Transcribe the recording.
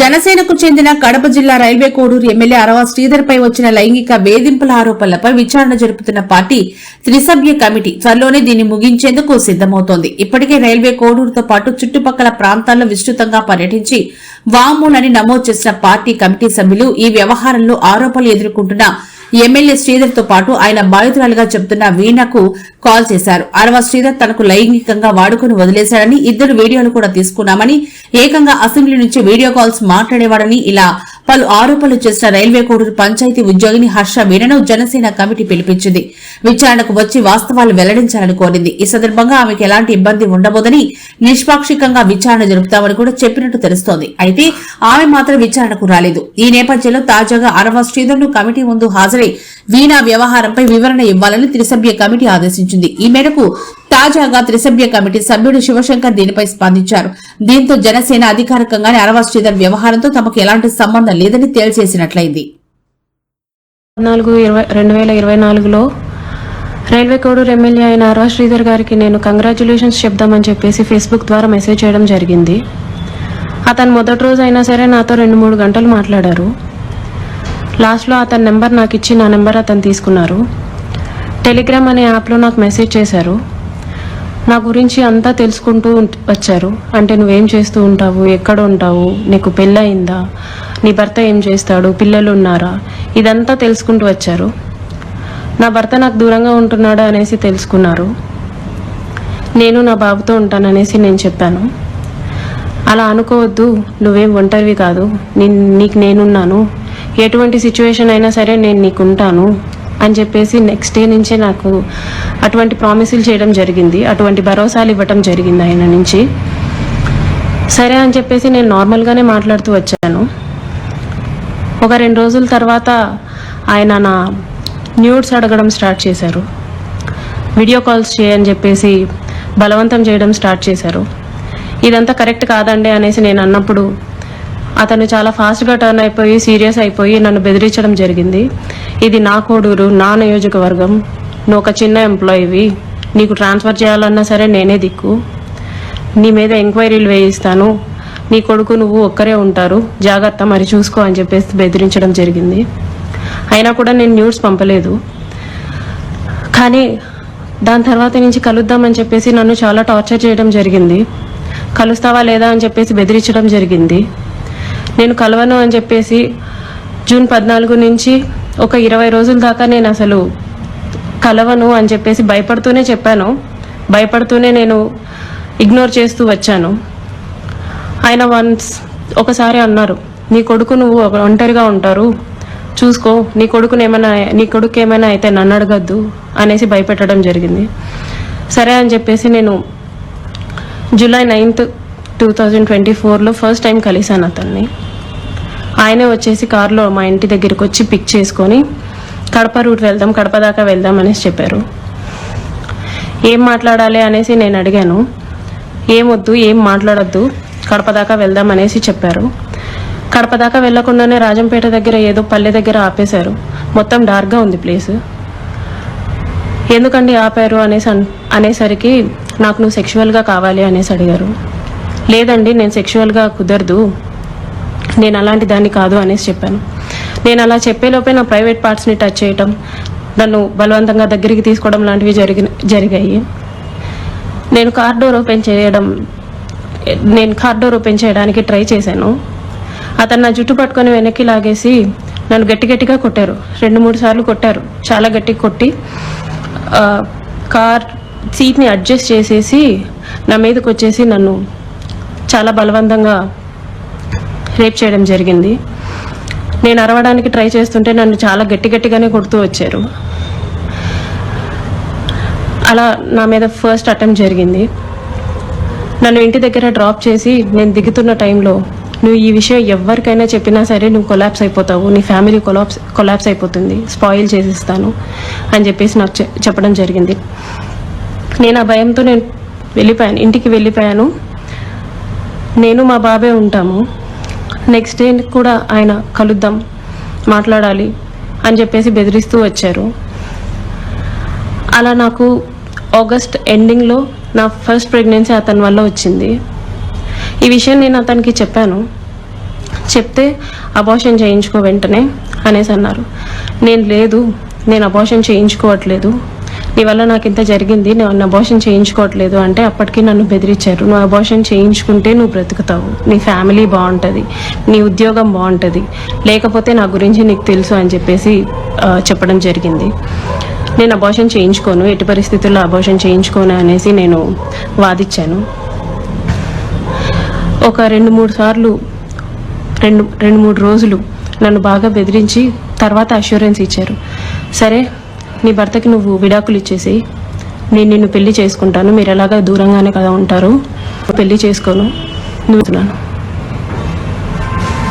జనసేనకు చెందిన కడప జిల్లా రైల్వే కోడూరు ఎమ్మెల్యే అరవా శ్రీధర్ పై వచ్చిన లైంగిక వేధింపుల ఆరోపణలపై విచారణ జరుపుతున్న పార్టీ త్రిసభ్య కమిటీ త్వరలోనే దీన్ని ముగించేందుకు సిద్దమవుతోంది ఇప్పటికే రైల్వే కోడూరుతో పాటు చుట్టుపక్కల ప్రాంతాల్లో విస్తృతంగా పర్యటించి వామూలని నమోదు చేసిన పార్టీ కమిటీ సభ్యులు ఈ వ్యవహారంలో ఆరోపణలు ఎదుర్కొంటున్న ఎమ్మెల్యే శ్రీధర్తో పాటు ఆయన బాధితురాలుగా చెబుతున్న వీణకు కాల్ చేశారు. అరవ శ్రీధర్ తనకు లైంగికంగా వాడుకుని వదిలేశాడని ఇద్దరు వీడియోలు కూడా తీసుకున్నామని ఏకంగా అసెంబ్లీ నుంచి వీడియో కాల్స్ మాట్లాడేవాడని ఇలా పలు ఆరోపణలు చేసిన రైల్వే కోడూరు పంచాయతీ ఉద్యోగిని హర్ష వీణను జనసేన కమిటీ పిలిపించింది. విచారణకు వచ్చి వాస్తవాలు వెల్లడించాలని కోరింది. ఈ సందర్భంగా ఆమెకు ఎలాంటి ఇబ్బంది ఉండబోదని నిష్పాక్షికంగా విచారణ జరుపుతామని కూడా చెప్పినట్టు తెలుస్తోంది. అయితే ఆమె మాత్రం విచారణకు రాలేదు. ఈ నేపథ్యంలో తాజాగా అరవ శ్రీధర్ను కమిటీ ముందు హాజరై వీణా వ్యవహారంపై వివరణ ఇవ్వాలని త్రిసభ్య కమిటీ ఆదేశించింది. ఈ మేరకు తాజాగా త్రిసభ్య కమిటీ సభ్యుడు శివశంకర్ దీనిపై స్పందించారు. దీంతో జనసేన అధికారికంగానే అరవ శ్రీధర్ వ్యవహారంతో తమకు ఎలాంటి సంబంధం లేదని తేల్చేసినట్లయింది. పద్నాలుగు ఇరవై రెండు వేల ఇరవై నాలుగులో రైల్వే కోడూరు ఎమ్మెల్యే అయిన అరవ శ్రీధర్ గారికి నేను కంగ్రాచులేషన్స్ చెప్దామని చెప్పేసి ఫేస్బుక్ ద్వారా మెసేజ్ చేయడం జరిగింది. అతను మొదటి రోజు అయినా సరే నాతో రెండు మూడు గంటలు మాట్లాడారు. లాస్ట్లో అతని నెంబర్ నాకు ఇచ్చి నా నెంబర్ అతను తీసుకున్నారు. టెలిగ్రామ్ అనే యాప్లో నాకు మెసేజ్ చేశారు. నా గురించి అంతా తెలుసుకుంటూ వచ్చారు. అంటే నువ్వేం చేస్తూ ఉంటావు? ఎక్కడ ఉంటావు? నీకు పెళ్ళయిందా? నీ భర్త ఏం చేస్తాడు? పిల్లలు ఉన్నారా ఇదంతా తెలుసుకుంటూ వచ్చారు. నా భర్త నాకు దూరంగా ఉంటున్నాడు అనేసి తెలుసుకున్నారు. నేను నా బాబుతో ఉంటాననేసి నేను చెప్పాను. అలా అనుకోవద్దు. నువ్వేం ఒంటరివి కాదు. నీ- నీకు నేనున్నాను. ఎటువంటి సిచ్యువేషన్ అయినా సరే నేను నీకు ఉంటాను అని చెప్పేసి నెక్స్ట్ డే నుంచే నాకు అటువంటి ప్రామిసులు చేయడం జరిగింది. అటువంటి భరోసాలు ఇవ్వటం జరిగింది ఆయన నుంచి. సరే అని చెప్పేసి నేను నార్మల్గానే మాట్లాడుతూ వచ్చాను. ఒక రెండు రోజుల తర్వాత ఆయన నా న్యూడ్స్ అడగడం స్టార్ట్ చేశారు. వీడియో కాల్స్ చేయని చెప్పేసి బలవంతం చేయడం స్టార్ట్ చేశారు. ఇదంతా కరెక్ట్ కాదండి అనేసి నేను అన్నప్పుడు అతను చాలా ఫాస్ట్గా టర్న్ అయిపోయి సీరియస్ అయిపోయి నన్ను బెదిరించడం జరిగింది. ఇది నా కోడూరు నా నియోజకవర్గం. నువ్వు ఒక చిన్న ఎంప్లాయీవి నీకు ట్రాన్స్ఫర్ చేయాలన్నా సరే నేనే దిక్కు. నీ మీద ఎంక్వైరీలు వేయిస్తాను. నీ కొడుకు నువ్వు ఒక్కరే ఉంటారు. జాగ్రత్త మరి చూసుకో అని చెప్పేసి బెదిరించడం జరిగింది. అయినా కూడా నేను న్యూస్ పంపలేదు. కానీ దాని తర్వాత నుంచి కలుద్దామని చెప్పేసి నన్ను చాలా టార్చర్ చేయడం జరిగింది. కలుస్తావా లేదా అని చెప్పేసి బెదిరించడం జరిగింది. నేను కలవను అని చెప్పేసి జూన్ పద్నాలుగు నుంచి ఒక ఇరవై రోజుల దాకా నేను అసలు కలవను అని చెప్పేసి భయపడుతూనే చెప్పాను. భయపడుతూనే నేను ఇగ్నోర్ చేస్తూ వచ్చాను. ఆయన వన్స్ ఒకసారి అన్నారు నీ కొడుకు నువ్వు ఒక- ఒంటరిగా ఉంటారు. చూసుకో నీ కొడుకుని ఏమైనా నీ కొడుకు ఏమైనా అయితే నన్ను అడగద్దు అనేసి భయపెట్టడం జరిగింది. సరే అని చెప్పేసి నేను July ninth two thousand twenty ఫోర్లో ఫస్ట్ టైం కలిశాను అతన్ని. ఆయనే వచ్చేసి కారులో మా ఇంటి దగ్గరికి వచ్చి పిక్ చేసుకొని కడప రూట్ వెళ్దాం కడప దాకా వెళ్దాం అనేసి చెప్పారు. ఏం మాట్లాడాలి అనేసి నేను అడిగాను. ఏం వద్దు ఏం మాట్లాడొద్దు కడప దాకా వెళ్దాం అనేసి చెప్పారు. కడప దాకా వెళ్ళకుండానే రాజంపేట దగ్గర ఏదో పల్లె దగ్గర ఆపేశారు. మొత్తం డార్క్గా ఉంది ప్లేస్ ఎందుకండి ఆపారు అనేసి అనేసరికి నాకు నువ్వు సెక్షువల్గా కావాలి అనేసి అడిగారు. లేదండి నేను సెక్షువల్గా కుదరదు. నేను అలాంటి దాన్ని కాదు అనేసి చెప్పాను. నేను అలా చెప్పేలోపే నా ప్రైవేట్ పార్ట్స్ని టచ్ చేయటం నన్ను బలవంతంగా దగ్గరికి తీసుకోవడం లాంటివి జరిగిన జరిగాయి. నేను కార్ డోర్ ఓపెన్ చేయడం నేను కార్ డోర్ ఓపెన్ చేయడానికి ట్రై చేశాను. అతను నా జుట్టు పట్టుకొని వెనక్కి లాగేసి నన్ను గట్టి గట్టిగా కొట్టారు. రెండు మూడు సార్లు కొట్టారు. చాలా గట్టిగా కొట్టి కార్ సీట్ని అడ్జస్ట్ చేసేసి నా మీదకి వచ్చేసి నన్ను చాలా బలవంతంగా రేప్ చేయడం జరిగింది. నేను అరవడానికి ట్రై చేస్తుంటే నన్ను చాలా గట్టి గట్టిగానే కొడుతూ వచ్చారు. అలా నా మీద ఫస్ట్ అటెంప్ట్ జరిగింది. నన్ను ఇంటి దగ్గర డ్రాప్ చేసి నేను దిగుతున్న టైంలో నువ్వు ఈ విషయం ఎవరికైనా చెప్పినా సరే నువ్వు కొలాప్స్ అయిపోతావు. నీ ఫ్యామిలీ కొలాప్స్ కొలాప్స్ అయిపోతుంది. స్పాయిల్ చేసిస్తాను. అని చెప్పేసి నాకు చె- చెప్పడం జరిగింది. నేను ఆ భయంతో నేను వెళ్ళిపోయాను ఇంటికి వెళ్ళిపోయాను. నేను మా బాబే ఉంటాము. నెక్స్ట్ డే కూడా ఆయన కలుద్దాం మాట్లాడాలి అని చెప్పేసి బెదిరిస్తూ వచ్చారు. అలా నాకు ఆగస్ట్ ఎండింగ్లో నా ఫస్ట్ ప్రెగ్నెన్సీ అతని వల్ల వచ్చింది. ఈ విషయం నేను అతనికి చెప్పాను. చెప్తే అబార్షన్ చేయించుకో వెంటనే అనేసి అన్నారు. నేను లేదు నేను అబార్షన్ చేయించుకోవట్లేదు. నీ వల్ల నాకు ఇంత జరిగింది నన్ను అబోషన్ చేయించుకోవట్లేదు అంటే అప్పటికి నన్ను బెదిరించారు. నువ్వు అబోషన్ చేయించుకుంటే నువ్వు బ్రతుకుతావు. నీ ఫ్యామిలీ బాగుంటుంది నీ ఉద్యోగం బాగుంటుంది. లేకపోతే నా గురించి నీకు తెలుసు అని చెప్పేసి చెప్పడం జరిగింది. నేను అబార్షన్ చేయించుకోను ఎట్టి పరిస్థితుల్లో అబోషన్ చేయించుకోను అనేసి నేను వాదిచ్చాను. ఒక రెండు మూడు సార్లు రెండు రెండు మూడు రోజులు నన్ను బాగా బెదిరించి తర్వాత అష్యూరెన్స్ ఇచ్చారు. సరే నీ భర్తకి నువ్వు విడాకులు ఇచ్చేసి నేను నిన్ను పెళ్ళి చేసుకుంటాను. మీరు ఎలాగా దూరంగానే కదా ఉంటారు. పెళ్ళి చేసుకోను. నువ్వు